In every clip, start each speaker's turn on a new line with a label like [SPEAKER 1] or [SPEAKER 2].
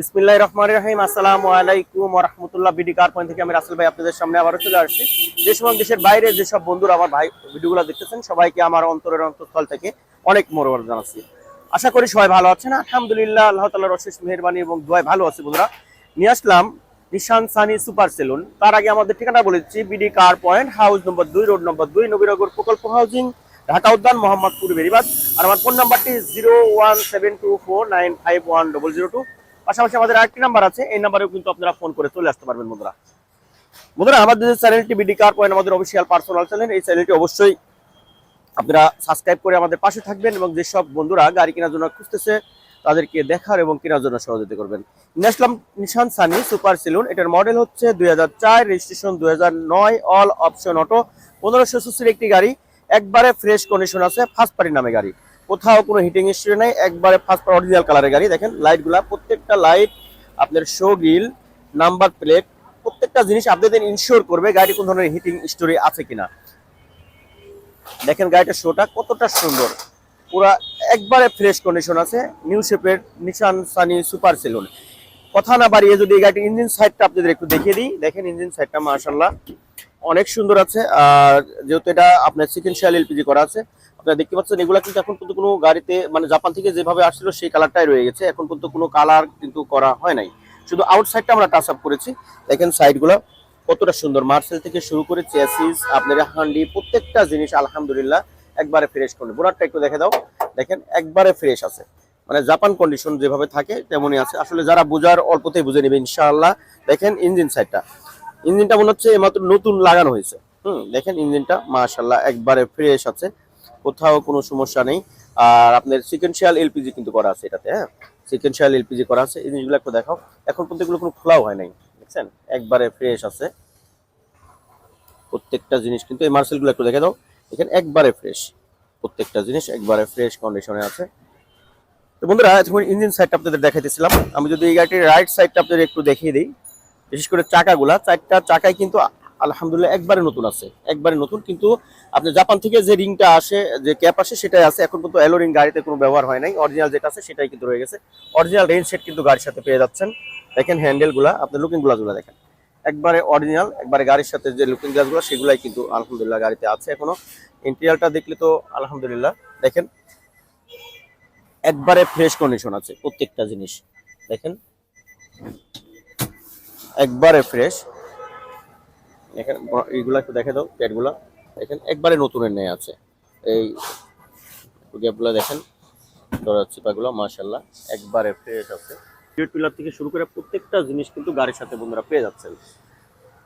[SPEAKER 1] বিসমিল্লাহ রহমান রহিম, আসসালামু আলাইকুম রহমতুল্লাহ বিডি কার পয়েন্ট থেকে আমি রাসেল ভাই আপনাদের সামনে আবারও চলে আসছি। দেশ এবং দেশের বাইরে যেসব বন্ধুরা আমার ভাই ভিডিওগুলো দেখতেছেন, সবাইকে আমার অন্তরের অন্তঃস্থল থেকে অনেক মনোবল জানাচ্ছি। আশা করি সবাই ভালো আছেন। আলহামদুলিল্লাহ, আল্লাহ তালার অশেষ মেহরবানি এবং দোয়াই ভালো আছে বন্ধুরা। নিয়ে আসলাম নিশান সানি সুপার সেলুন। তার আগে আমাদের ঠিকানা বলেছি বিডি কার পয়েন্ট, হাউস নম্বর দুই, রোড নম্বর দুই, নবীনগর প্রকল্প হাউজিং, ঢাকা উদ্যান, মোহাম্মদপুর, বেরিবাদ। আর আমার ফোন নাম্বারটি zero one seven two four nine five one double zero two. পাশাপাশি আমাদের আরেকটি নাম্বার আছে, এই নাম্বারেও কিন্তু আপনারা ফোন করে চলে আসতে পারবেন বন্ধুরা। বন্ধুরা, আমাদের যে চ্যানেলটি বিডি কার পয়েন্ট আমাদের অফিসিয়াল পার্সোনাল চ্যানেল এই চ্যানেলটি অবশ্যই আপনারা সাবস্ক্রাইব করে আমাদের পাশে থাকবেন এবং যেসব বন্ধুরা গাড়ি কেনার জন্য খুঁজতেছে, তাদেরকে দেখার এবং কেনার জন্য সহযোগিতা করবেন। নিয়ে আসলাম নিশান সানি সুপার সেলুন এটার মডেল হচ্ছে দুই হাজার চার রেজিস্ট্রেশন দুই হাজার নয় অল অপশন অটো পনেরোশো সিসির একটি গাড়ি, একবারে ফ্রেশ কন্ডিশন আছে ফার্স্ট পার্টি নামে গাড়ি। কোথাও কোনো হিটিং হিস্ট্রি নেই, একবারে ফার্স্ট অরিজিনাল কালারের গাড়ি। দেখেন লাইটগুলা প্রত্যেকটা লাইট আপনার শো গ্রিল নাম্বার প্লেট প্রত্যেকটা জিনিস আপনাদের ইনশিওর করবে গাড়ি কোন ধরনের হিটিং স্টোরি আছে কিনা। দেখেন গাড়িটার শোটা কতটা সুন্দর। পুরা একবারে ফ্রেশ কন্ডিশন আছে নিউ শেপের নিশান সানি সুপার সেলুন কথা না বাড়িয়ে যদি এই ইঞ্জিন সাইডটা আপনাদের একটু দেখিয়ে দিই। দেখেন ইঞ্জিন সাইডটা মাশাল্লাহ অনেক সুন্দর আছে। আর যেহেতু এটা আপনার চিকেন সিকেন্সিয়াল এলপিজি করা আছে, আপনারা দেখতে পাচ্ছেন এগুলা কিন্তু এখন পর্যন্ত কোনো গাড়িতে মানে জাপান থেকে যেভাবে আসছিল সেই কালারটাই রয়ে গেছে। এখন পর্যন্ত কোনো কালার কিন্তু করা হয় নাই। শুধু আউটসাইডটা আমরা টাচ আপ করেছি। দেখেন সাইডগুলো কতটা সুন্দর। মার্সেল থেকে শুরু করে চেসিস আপনার হান্ডি প্রত্যেকটা জিনিস আলহামদুলিল্লাহ একবারে ফ্রেশ করবে বোনারটা একটু দেখে দাও। দেখেন একবারে ফ্রেশ আছে। মানে জাপান কন্ডিশন যেভাবে থাকে, তেমনই আছে। আসলে যারা বোঝার অল্পতেই বুঝে নেবে, ইনশাআল্লাহ। দেখেন ইঞ্জিন সাইডটা ইঞ্জিনটা মনে হচ্ছে মাত্র নতুন লাগানো হয়েছে। হুম, দেখেন ইঞ্জিনটা মাশাল্লাহ একবারে ফ্রেশ আছে। কোথাও কোনো সমস্যা নেই। আর আপনার সিকেন্সিয়াল এলপিজি কিন্তু করা আছে এটাতে হ্যাঁ? সিকেন্সিয়াল এলপিজি করা আছে। এই জিনিসগুলো একটু দেখাও। এখন পর্যন্ত এগুলো কোনো খোলাও হয় নাই, দেখছেন? একবারে ফ্রেশ আছে। প্রত্যেকটা জিনিস কিন্তু এই মার্সেলগুলো একটু দেখে দাও। এখানে একবারে ফ্রেশ প্রত্যেকটা জিনিস একবারে ফ্রেশ কন্ডিশনে আছে। তো বন্ধুরা ইঞ্জিন সাইডটা আপনাদের দেখাইতেছিলাম। আমি যদি এই গাড়িটির রাইট সাইডটা আপনাদের একটু দেখিয়ে দিই। বিশেষ করে চাকাগুলা, চারটা চাকায় কিন্তু আলহামদুলিল্লাহ একবারে নতুন আছে, একবারে নতুন। কিন্তু আপনি জাপান থেকে যে রিংটা আসে, যে ক্যাপ আসে, সেটাই আছে। এখন পর্যন্ত অ্যালো রিং গাড়িতে কোনো ব্যবহার হয় নাই। অরিজিনাল যেটা আছে, সেটাই কিন্তু রয়ে গেছে। অরিজিনাল রেঞ্জ সেট কিন্তু গাড়ির সাথে পেয়ে যাচ্ছেন। দেখেন হ্যান্ডেলগুলা আপনার লুকিং গ্লাসগুলা দেখেন। একবারে অরিজিনাল একবারে গাড়ির সাথে যে লুকিং গ্লাসগুলো সেগুলাই কিন্তু আলহামদুলিল্লাহ গাড়িতে আছে এখনও। ইন্টেরিয়ালটা দেখলে তো আলহামদুলিল্লাহ। দেখেন, একবারে ফ্রেশ কন্ডিশন আছে প্রত্যেকটা জিনিস। দেখেন একবারে ফ্রেশ দেখেন এইগুলা একটু দেখে দাও প্যাডগুলা দেখেন, একবারে নতুনের নেই আছে। এই গ্যাপগুলো দেখেন ধরা চিপাগুলো মাশাল্লাহ একবারে ফ্রেশ আছে। গেট পিলার থেকে শুরু করে প্রত্যেকটা জিনিস কিন্তু গাড়ির সাথে বন্ধুরা পেয়ে যাচ্ছেন।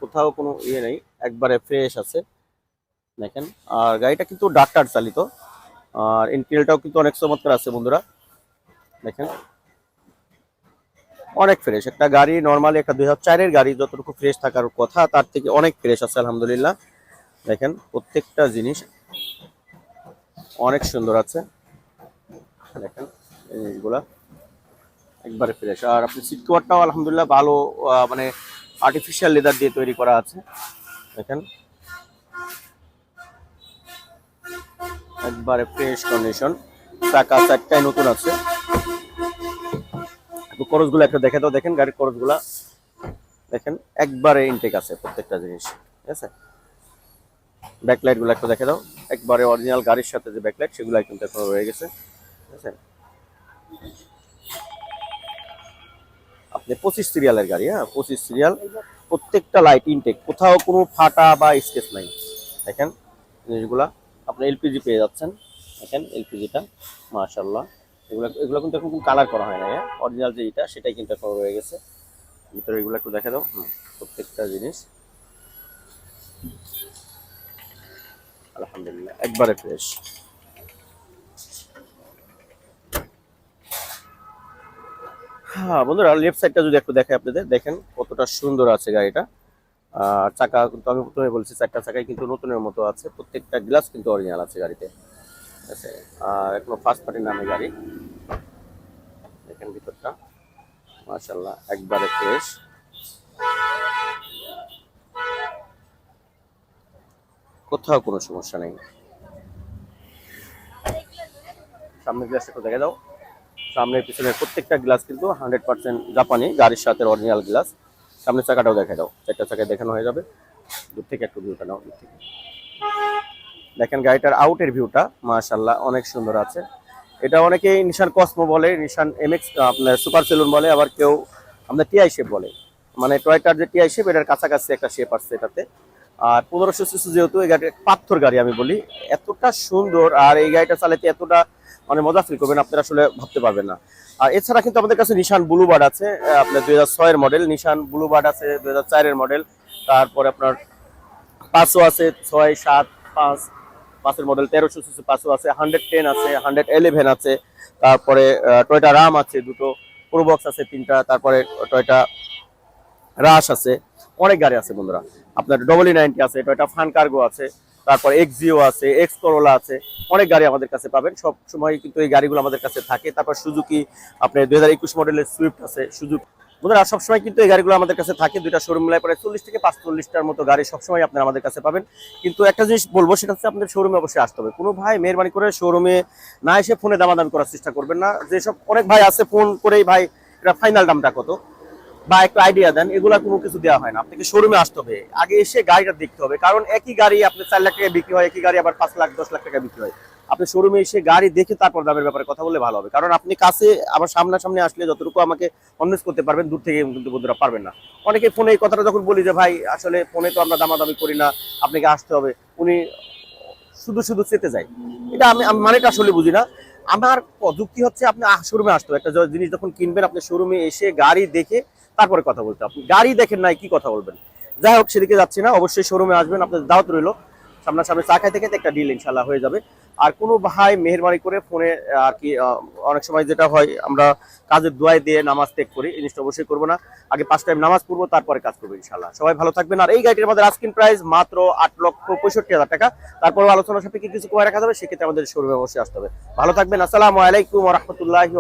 [SPEAKER 1] কোথাও কোনো ইয়ে নেই, একবারে ফ্রেশ আছে। দেখেন, আর গাড়িটা কিন্তু ডাক্তার চালিত। আর ইন্টেরিয়রটাও কিন্তু অনেক চমৎকার আছে বন্ধুরা। দেখেন অনেক ফ্রেশ একটা গাড়ি নর্মালি একটা দুই হাজার গাড়ি যতটুকু ফ্রেশ থাকার কথা, তার থেকে অনেক ফ্রেশ আছে, আলহামদুলিল্লাহ। দেখেন, প্রত্যেকটা জিনিস অনেক সুন্দর আছে। দেখেন এই জিনিসগুলা একবারে ফ্রেশ আর আপনি সিট কভারটাও আলহামদুলিল্লাহ ভালো মানে আর্টিফিশিয়াল লেদার দিয়ে তৈরি করা আছে। দেখেন, একবারে ফ্রেশ কন্ডিশন চাকা চারটায় নতুন আছে। করজগুলো একটা দেখে দাও, দেখেন গাড়ির করজ দেখেন, একবারে ইনটেক আছে প্রত্যেকটা জিনিস, ঠিক আছে? ব্যাকলাইটগুলো একটা দেখে দাও। একবারে অরিজিনাল গাড়ির সাথে যে ব্যাকলাইট সেগুলো কিন্তু এখন রয়ে গেছে, ঠিক আছে? আপনি পঁচিশ সিরিয়ালের গাড়ি হ্যাঁ? পঁচিশ সিরিয়াল, প্রত্যেকটা লাইট ইনটেক কোথাও কোনো ফাটা বা স্কেচ নাই। দেখেন, জিনিসগুলা। আপনি এলপিজি পেয়ে যাচ্ছেন। দেখেন এলপিজিটা মাশাল্লাহ এগুলো এগুলো কিন্তু এখন কালার করা হয় না হ্যাঁ? অরিজিনাল যে এটা সেটাই কিন্তু এখন রয়ে গেছে। ভিতরে এগুলো একটু দেখে দাও হুম, প্রত্যেকটা জিনিস। আলহামদুলিল্লাহ একবারে ফ্রেশ হ্যাঁ বন্ধুরা লেফট সাইডটা যদি একটু দেখে আপনাদের দেখেন কতটা সুন্দর আছে গাড়িটা। আর চাকা কিন্তু আমি প্রথমে বলছি চারটা চাকাই কিন্তু নতুনের মতো আছে। প্রত্যেকটা গ্লাস কিন্তু অরিজিনাল আছে গাড়িতে। এখনও ফার্স্ট পার্টির নামে গাড়ি। দেখেন ভিতরটা। মাশাল্লাহ একবারে ফ্রেশ কোথাও কোনো সমস্যা নেই। সামনের গ্লাসটা একটু দেখে দাও। সামনে পিছনে প্রত্যেকটা গ্লাস কিন্তু হান্ড্রেড পার্সেন্ট জাপানি, গাড়ির সাথে অরিজিনাল গ্লাস সামনে চাকাটাও দেখা দাও। চারটা চাকায় দেখানো হয়ে যাবে। দূর থেকে একটু ভিউটা নাও, দূর থেকে। দেখেন গাড়িটার আউটের ভিউটা মাশাল্লাহ অনেক সুন্দর আছে। এটা অনেকে নিশান কসমো বলে নিশান এমএক্স আপনার সুপার সেলুন বলে, আবার কেউ আপনার টিআই শেপ বলে। মানে টয়টার যে টিআই শেপ এটার কাছাকাছি একটা শেপ আসছে এটাতে। আর পনেরোশো সিসি যেহেতু, এই গাড়িটা পাথর গাড়ি আমি বলি। এতটা সুন্দর, আর এই গাড়িটা চালাতে এতটা মানে মজা ফিল করবেন, আপনারা আসলে ভাবতে পারবেন না। আর এছাড়া কিন্তু আমাদের কাছে নিশান ব্লুবার্ড আছে আপনার দুই হাজার মডেল নিশান ব্লুবার্ড আছে দুই হাজার মডেল তারপরে আপনার পাঁচও আছে ছয়, সাত, পাঁচ পাঁচের মডেল তেরোশো সিসি পাঁচও আছে হান্ড্রেড টেন আছে হান্ড্রেড ইলেভেন আছে, তারপরে টয়টা রাম আছে, দুটো প্রোবক্স আছে তিনটা, তারপরে টয়টা রাশ আছে, অনেক গাড়ি আছে বন্ধুরা। আপনার ডবল নাইনটি আছে টয়টা ফান কার্গো আছে, তারপর এক্সিও আছে এক্স করোলা আছে, অনেক গাড়ি আমাদের কাছে পাবেন। সব সময় কিন্তু এই গাড়িগুলো আমাদের কাছে থাকে। তারপর সুজুকি আপনার দুই হাজার একুশ মডেলের সুইফট আছে সুজুক বন্ধুরা সবসময় কিন্তু এই গাড়িগুলো আমাদের কাছে থাকে, দুইটা শোরুম মিলাই প্রায় চল্লিশ থেকে পাঁচচল্লিশটার মতো গাড়ি সবসময় আপনারা আমাদের কাছে পাবেন। কিন্তু একটা জিনিস বলব, সেটা হচ্ছে আপনাদের শোরুমে অবশ্যই আসতে হবে। কোনো ভাই মেহরবানি করে শোরুমে না এসে ফোনে দামাদামি করার চেষ্টা করবেন না। যেসব অনেক ভাই আছে ফোন করেই ভাই এটা ফাইনাল দামটা কত? বা একটু আইডিয়া দেন, এগুলা কোনো কিছু দেওয়া হয় না। আপনাকে শোরুমে আসতে হবে। আগে এসে গাড়িটা দেখতে হবে। কারণ একই গাড়ি আপনি চার লাখ টাকা বিক্রি হয়, একই গাড়ি আবার পাঁচ লাখ, দশ লাখ টাকা বিক্রি হয়। আপনি শোরুমে এসে গাড়ি দেখে তারপর দামের ব্যাপারে কথা বলে ভালো হবে। কারণ আপনি কাছে আবার সামনাসামনি আসলে যতটুকু আমাকে কনভিন্স করতে পারবেন, দূর থেকে কিন্তু বন্ধুরা পারবেন না। অনেকে ফোনে এই কথাটা যখন বলি যে, ভাই, আসলে ফোনে তো আমরা দামাদামি করি না, আপনাকে আসতে হবে। উনি শুধু শুধু চেতে যায়। এটা আমি মানেটা আসলে বুঝি না। আমার যুক্তি হচ্ছে আপনি শোরুমে আসতে হবে। একটা জিনিস যখন কিনবেন, আপনি শোরুমে এসে গাড়ি দেখে তারপরে কথা বলতে আপনি গাড়ি দেখেন নাই, কি কথা বলবেন? যাই হোক, সেদিকে যাচ্ছি না। অবশ্যই শোরুমে আসবেন। আপনাদের দাওয়াত রইল। সামনাসামনি চা খাইতে খাইতে একটা ডিল ইনশাল্লাহ হয়ে যাবে। আর কোনো ভাই মেহরবানি করে ফোনে আর কি অনেক সময় যেটা হয়, আমরা কাজের দোয়াই দিয়ে নামাজ ত্যাগ করি জিনিসটা অবশ্যই করব না। আগে পাঁচ টাইম নামাজ পড়ব, তারপরে কাজ করব ইনশাল্লাহ সবাই ভালো থাকবেন। আর এই গাড়িটির আমাদের আস্কিন প্রাইস মাত্র আট লক্ষ পঁয়ষট্টি হাজার টাকা। তারপরে আলোচনা সাপেক্ষে কিছু কমে রাখা যাবে, সেক্ষেত্রে আমাদের শোরুমে অবশ্যই আসতে হবে। ভালো থাকবেন। আসসালামু আলাইকুম রহমতুল্লাহি